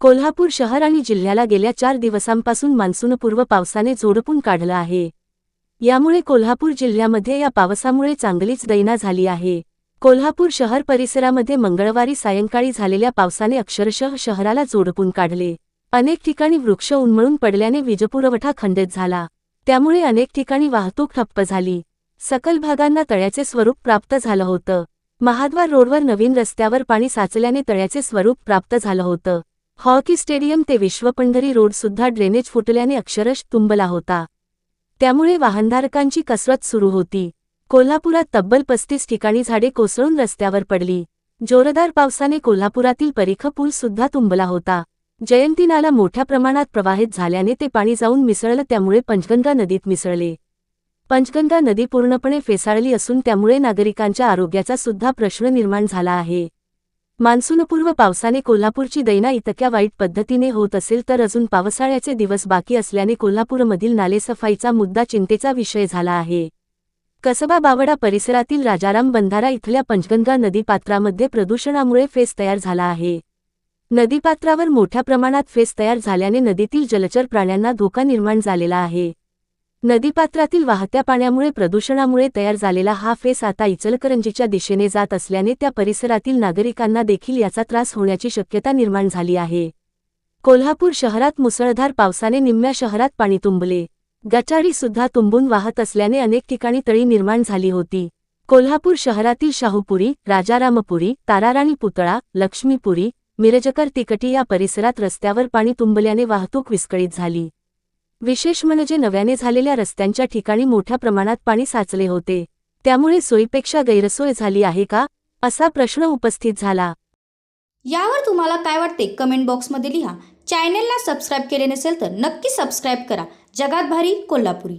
कोल्हापूर शहर आणि जिल्ह्याला गेल्या चार दिवसांपासून मान्सूनपूर्व पावसाने जोडपून काढलं आहे. यामुळे कोल्हापूर जिल्ह्यामध्ये या पावसामुळे चांगलीच दैना झाली आहे. कोल्हापूर शहर परिसरामध्ये मंगळवारी सायंकाळी झालेल्या पावसाने अक्षरशः शहराला जोडपून काढले. अनेक ठिकाणी वृक्ष उन्मळून पडल्याने वीजपुरवठा खंडित झाला. त्यामुळे अनेक ठिकाणी वाहतूक ठप्प झाली. सकल भागांना तळ्याचे स्वरूप प्राप्त झालं होतं. महाद्वार रोडवर नवीन रस्त्यावर पाणी साचल्याने तळ्याचे स्वरूप प्राप्त झालं होतं. हॉकी स्टेडियम ते विश्वपंढरी रोड सुद्धा ड्रेनेज फुटल्याने अक्षरश तुंबला होता. त्यामुळे वाहनधारकांची कसरत सुरू होती. कोल्हापुरात तब्बल पस्तीस ठिकाणी झाडे कोसळून रस्त्यावर पडली. जोरदार पावसाने कोल्हापुरातील परीख पूल सुद्धा तुंबला होता. जयंती नाला मोठ्या प्रमाणात प्रवाहित झाल्याने ते पाणी जाऊन मिसळलं त्यामुळे पंचगंगा नदीत मिसळले. पंचगंगा नदी पूर्णपणे फेसाळली असून त्यामुळे नागरिकांच्या आरोग्याचा सुद्धा प्रश्न निर्माण झाला आहे. मान्सूनपूर्व पावसाने कोल्हापूरची दैना इतक्या वाईट पद्धतीने होत असेल तर अजून पावसाळ्याचे दिवस बाकी असल्याने कोल्हापूरमधील नालेसफाईचा मुद्दा चिंतेचा विषय झाला आहे. कसबा बावडा परिसरातील राजाराम बंधारा इथल्या पंचगंगा नदीपात्रामध्ये प्रदूषणामुळे फेस तयार झाला आहे. नदीपात्रावर मोठ्या प्रमाणात फेस तयार झाल्याने नदीतील जलचर प्राण्यांना धोका निर्माण झालेला आहे. नदीपात्रातील वाहत्या पाण्यामुळे प्रदूषणामुळे तयार झालेला हा फेस आता इचलकरंजीच्या दिशेने जात असल्याने त्या परिसरातील नागरिकांना देखील याचा त्रास होण्याची शक्यता निर्माण झाली आहे. कोल्हापूर शहरात मुसळधार पावसाने निम्म्या शहरात पाणी तुंबले. गटारी सुद्धा तुंबून वाहत असल्याने अनेक ठिकाणी तळी निर्माण झाली होती. कोल्हापूर शहरातील शाहूपुरी राजारामपुरी ताराराणी पुतळा लक्ष्मीपुरी मिरजकर तिकटी या परिसरात रस्त्यावर पाणी तुंबल्याने वाहतूक विस्कळीत झाली. विशेष म्हणजे नव्याने झालेल्या रस्त्यांच्या ठिकाणी मोठ्या प्रमाणात पाणी साचले होते. त्यामुळे सोयीपेक्षा गैरसोय झाली आहे का? असा प्रश्न उपस्थित झाला. यावर तुम्हाला काय वाटते? कमेंट बॉक्समध्ये लिहा. चॅनेलला सबस्क्राईब केले नसेल तर नक्की सबस्क्राईब करा. जगात भारी कोल्हापुरी.